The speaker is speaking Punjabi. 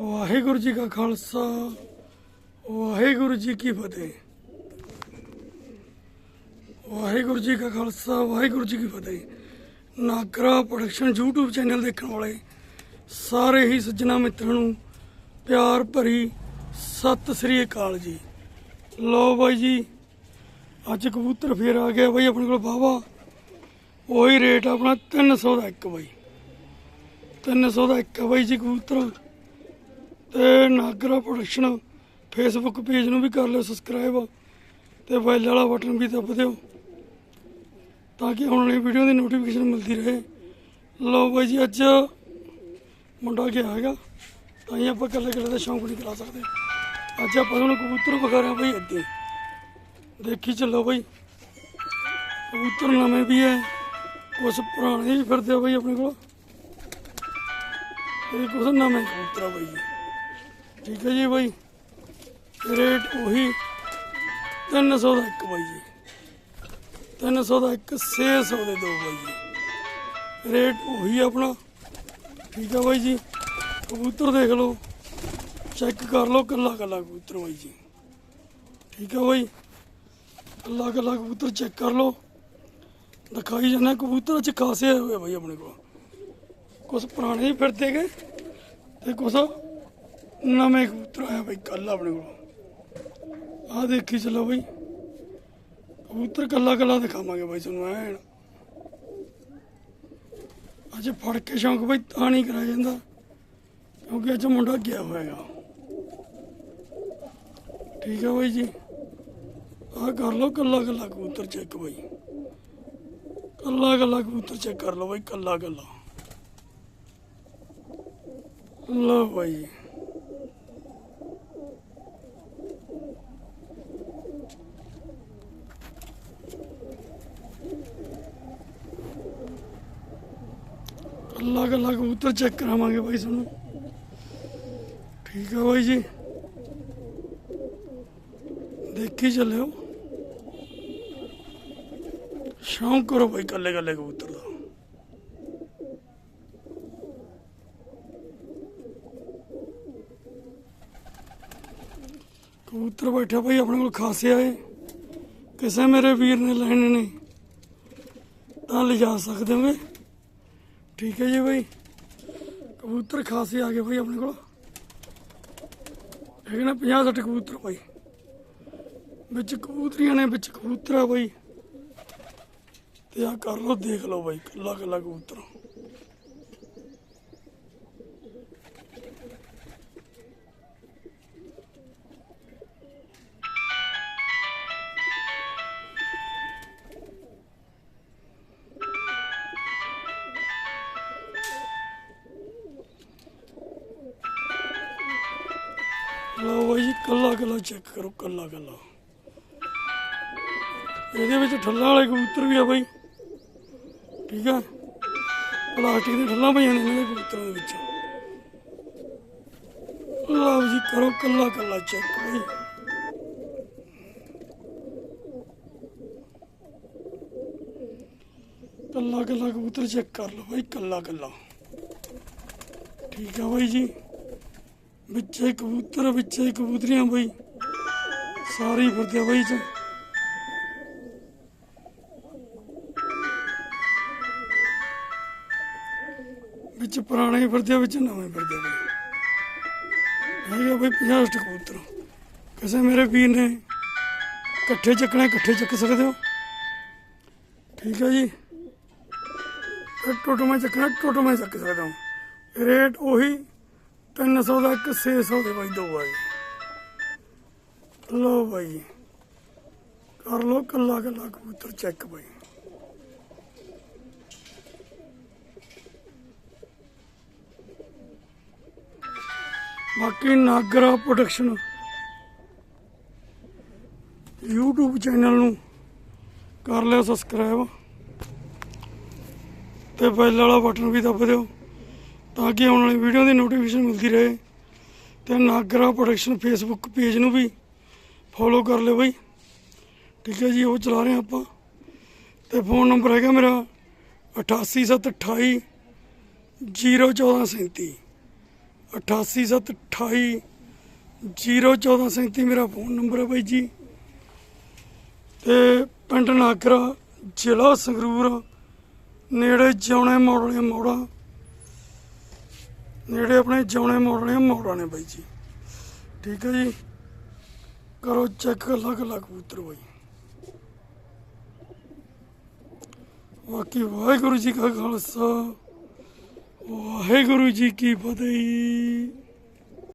ਵਾਹਿਗੁਰੂ ਜੀ ਕਾ ਖਾਲਸਾ, ਵਾਹਿਗੁਰੂ ਜੀ ਕੀ ਫਤਿਹ। ਵਾਹਿਗੁਰੂ ਜੀ ਕਾ ਖਾਲਸਾ, ਵਾਹਿਗੁਰੂ ਜੀ ਕੀ ਫਤਿਹ। ਨਾਗਰਾ ਪ੍ਰੋਡਕਸ਼ਨ YouTube ਚੈਨਲ ਦੇਖਣ ਵਾਲੇ ਸਾਰੇ ਹੀ ਸੱਜਣਾ ਮਿੱਤਰਾਂ ਨੂੰ ਪਿਆਰ ਭਰੀ ਸਤਿ ਸ੍ਰੀ ਅਕਾਲ ਜੀ। ਲੋ ਬਾਈ ਜੀ, ਅੱਜ ਕਬੂਤਰ ਫੇਰ ਆ ਗਿਆ ਬਾਈ ਆਪਣੇ ਕੋਲ ਬਾਵਾ ਉਹੀ ਰੇਟ ਆਪਣਾ 300 ਦਾ ਇੱਕ ਬਾਈ। 300 ਦਾ ਇੱਕ ਬਾਈ ਜੀ ਕਬੂਤਰ। ਤੇ ਨਾਗਰਾ ਪ੍ਰੋਡਕਸ਼ਨ ਫੇਸਬੁੱਕ ਪੇਜ ਨੂੰ ਵੀ ਕਰ ਲਿਓ ਸਬਸਕ੍ਰਾਈਬ ਤੇ ਬੈਲ ਵਾਲਾ ਬਟਨ ਵੀ ਦੱਬ ਦਿਓ ਤਾਂ ਕਿ ਆਉਣ ਵਾਲੀ ਵੀਡੀਓ ਦੀ ਨੋਟੀਫਿਕੇਸ਼ਨ ਮਿਲਦੀ ਰਹੇ। ਲਓ ਬਾਈ ਜੀ, ਅੱਜ ਮੁੰਡਾ ਗਿਆ ਹੈਗਾ, ਤਾਂ ਹੀ ਆਪਾਂ ਇਕੱਲੇ ਇਕੱਲੇ ਦਾ ਸ਼ੌਂਕ ਨਹੀਂ ਕਰਾ ਸਕਦੇ। ਅੱਜ ਆਪਾਂ ਤੁਹਾਨੂੰ ਕਬੂਤਰ ਵਿਖਾ ਰਹੇ ਹਾਂ ਬਾਈ ਅੱਗੇ। ਦੇਖੀ ਚੱਲੋ ਬਾਈ, ਕਬੂਤਰ ਨਵੇਂ ਵੀ ਹੈ ਕੁਝ ਪੁਰਾਣੇ ਵੀ ਫਿਰਦੇ ਆ ਬਾਈ ਆਪਣੇ ਕੋਲ। ਇਹ ਕੁਝ ਨਵੇਂ। ਕਬੂਤਰ ਆ ਬਾਈ ਜੀ। ਠੀਕ ਹੈ ਜੀ ਬਾਈ। ਰੇਟ ਉਹੀ 300 ਦਾ ਇੱਕ ਬਾਈ ਜੀ। 300 ਦਾ ਇੱਕ 600 ਦੇ ਦੋ ਬਾਈ ਜੀ। ਰੇਟ ਉਹੀ ਆਪਣਾ। ਠੀਕ ਹੈ ਬਾਈ ਜੀ। ਕਬੂਤਰ ਦੇਖ ਲਓ। ਚੈੱਕ ਕਰ ਲਓ ਕੱਲਾ ਕੱਲਾ ਕਬੂਤਰ ਬਾਈ ਜੀ। ਠੀਕ ਹੈ ਬਾਈ। ਕੱਲਾ ਕੱਲਾ ਕਬੂਤਰ ਚੈੱਕ ਕਰ ਲਓ। ਦਿਖਾਈ ਜਾਂਦੇ ਕਬੂਤਰ ਚ ਖਾਸੇ ਹੋਏ ਬਾਈ ਆਪਣੇ ਕੋਲ। ਕੁਝ ਪੁਰਾਣੇ ਹੀ ਫਿਰਦੇ ਗਏ ਤੇ ਕੁਝ ਨਵੇਂ ਕਬੂਤਰ ਆਇਆ ਬਈ ਕੱਲ ਆਪਣੇ ਕੋਲ। ਆਹ ਦੇਖੀ, ਚਲੋ ਬਾਈ। ਕਬੂਤਰ ਕੱਲਾ ਕੱਲਾ ਦਿਖਾਵਾਂਗੇ ਬਾਈ ਤੁਹਾਨੂੰ, ਐਨ। ਅੱਜ ਫੜ ਕੇ ਸ਼ੌਂਕ ਬਾਈ, ਤਾਂ ਨਹੀਂ ਕਰਾਇਆ ਜਾਂਦਾ, ਕਿਉਂਕਿ ਅੱਜ ਮੁੰਡਾ ਗਿਆ ਹੋਇਆਗਾ। ਠੀਕ ਹੈ ਬਾਈ ਜੀ। ਆਹ ਕਰ ਲਓ, ਕੱਲਾ ਕੱਲਾ ਕਬੂਤਰ ਚੈੱਕ ਬਾਈ। ਕੱਲਾ ਕੱਲਾ ਕਬੂਤਰ ਚੈੱਕ ਕਰ ਲਓ ਬਾਈ, ਕੱਲਾ ਕੱਲਾ। ਲਓ ਬਾਈ। ਕੱਲਾ ਕੱਲਾ ਕਬੂਤਰ ਚੈੱਕ ਕਰਾਵਾਂਗੇ ਬਾਈ ਤੁਹਾਨੂੰ। ਠੀਕ ਹੈ ਬਾਈ ਜੀ। ਦੇਖੀ ਚੱਲਿਓ। ਸ਼ੌਂਕ ਕਰੋ ਬਾਈ ਕੱਲੇ ਕੱਲੇ ਕਬੂਤਰ ਦਾ। ਕਬੂਤਰ ਬੈਠਾ ਭਾਈ ਆਪਣੇ ਕੋਲ ਖਾਸੇ ਆਏ। ਕਿਸੇ ਮੇਰੇ ਵੀਰ ਨੇ ਲੈਣੇ ਨੇ, ਤਾਂ ਲਿਜਾ ਸਕਦੇ ਹੋਗੇ? ਠੀਕ ਹੈ ਜੀ ਬਾਈ। ਕਬੂਤਰ ਖਾਸੇ ਆ ਗਏ ਬਾਈ ਆਪਣੇ ਕੋਲ। ਹੈਗੇ ਨਾ 50 60 ਕਬੂਤਰ ਬਾਈ। ਵਿੱਚ ਕਬੂਤਰੀਆਂ ਨੇ, ਵਿੱਚ ਕਬੂਤਰ ਆ ਭਾਈ ਤੇ ਆ ਕਰ ਲਓ, ਦੇਖ ਲਓ ਬਾਈ ਕੱਲਾ ਕੱਲਾ ਕਬੂਤਰ। ਲਓ ਬਾਈ ਜੀ, ਕੱਲਾ ਕੱਲਾ ਚੈੱਕ ਕਰੋ, ਕੱਲਾ ਕੱਲਾ। ਇਹਦੇ ਵਿੱਚ ਠੱਲਾਂ ਵਾਲੇ ਕਬੂਤਰ ਵੀ ਆ ਬਾਈ। ਠੀਕ ਆ? ਪਲਾਸਟਿਕ ਦੀਆਂ ਠੱਲਾਂ ਪਈਆਂ ਨੇ ਇਹਨਾਂ ਦੇ ਕਬੂਤਰਾਂ ਦੇ ਵਿੱਚ। ਲਓ ਜੀ, ਕਰੋ ਕੱਲਾ ਕੱਲਾ ਚੈੱਕ ਬਾਈ। ਕੱਲਾ ਕੱਲਾ ਕਬੂਤਰ ਚੈੱਕ ਕਰ ਲਓ ਬਾਈ, ਕੱਲਾ ਕੱਲਾ। ਠੀਕ ਆ ਬਾਈ ਜੀ? ਵਿੱਚੇ ਕਬੂਤਰ, ਵਿੱਚੇ ਕਬੂਤਰੀਆਂ ਬਈ। ਸਾਰੀ ਫਿਰਦੇ ਬਈ ਚ ਵਿੱਚ ਪੁਰਾਣੇ ਹੀ ਫਿਰਦੇ ਵਿੱਚ ਨਵੇਂ ਫਿਰਦੇ ਬਈ। ਇਹ ਬਈ 50 ਕਬੂਤਰ। ਕਿਸੇ ਮੇਰੇ ਵੀਰ ਨੇ ਇਕੱਠੇ ਚੱਕਣੇ, ਇਕੱਠੇ ਚੱਕ ਸਕਦੇ ਹੋ? ਠੀਕ ਹੈ ਜੀ। ਇਹ ਟੋਟੋਮੇ ਚੱਕਣਾ ਟੋਟੋਮੇ ਚੱਕ ਸਕਦੇ ਹੋ। ਰੇਟ ਉਹੀ 300 ਦਾ ਇੱਕ 600 ਦੇ ਬਾਈ ਦੋ ਬਾਈ ਲੋ ਬਾਈ। ਕਰ ਲੋ ਕੱਲਾ ਕੱਲਾ ਕਬੂਤਰ ਚੈੱਕ ਬਾਈ। ਬਾਕੀ ਨਾਗਰਾ ਪ੍ਰੋਡਕਸ਼ਨ YouTube ਚੈਨਲ ਨੂੰ ਕਰ ਲਿਓ ਸਬਸਕ੍ਰਾਈਬ ਤੇ ਬੈਲ ਵਾਲਾ ਬਟਨ ਵੀ ਦੱਬ ਦਿਓ। ਤਾਂ ਕਿ ਆਉਣ ਵਾਲੀ ਵੀਡੀਓ ਦੀ ਨੋਟੀਫਿਕੇਸ਼ਨ ਮਿਲਦੀ ਰਹੇ। ਤੇ ਨਾਗਰਾ ਪ੍ਰੋਡਕਸ਼ਨ ਫੇਸਬੁੱਕ ਪੇਜ ਨੂੰ ਵੀ ਫੋਲੋ ਕਰ ਲਿਓ ਬਈ। ਠੀਕ ਹੈ ਜੀ, ਉਹ ਚਲਾ ਰਹੇ ਆਪਾਂ। ਤੇ ਫੋਨ ਨੰਬਰ ਹੈਗਾ ਮੇਰਾ 88728 01437 88728 01437 ਮੇਰਾ ਫੋਨ ਨੰਬਰ ਹੈ ਬਾਈ ਜੀ। ਤੇ ਪਿੰਡ ਨਾਗਰਾ ਜ਼ਿਲ੍ਹਾ ਸੰਗਰੂਰ, ਨੇੜੇ ਜਿਉਣੇ ਮੋੜਲੇ ਮੋੜਾ। ਨੇੜੇ ਆਪਣੇ ਜਿਉਣੇ ਮੋੜਲੇ ਮੋੜਾਂ ਨੇ ਬਾਈ ਜੀ। ਠੀਕ ਹੈ ਜੀ? ਕਰੋ ਚੈੱਕ ਗੱਲਾਂ ਗੱਲਾਂ ਕਬੂਤਰ ਬਾਈ। ਬਾਕੀ ਵਾਹਿਗੁਰੂ ਜੀ ਕਾ ਖਾਲਸਾ, ਵਾਹਿਗੁਰੂ ਜੀ ਕੀ ਫਤਿਹ।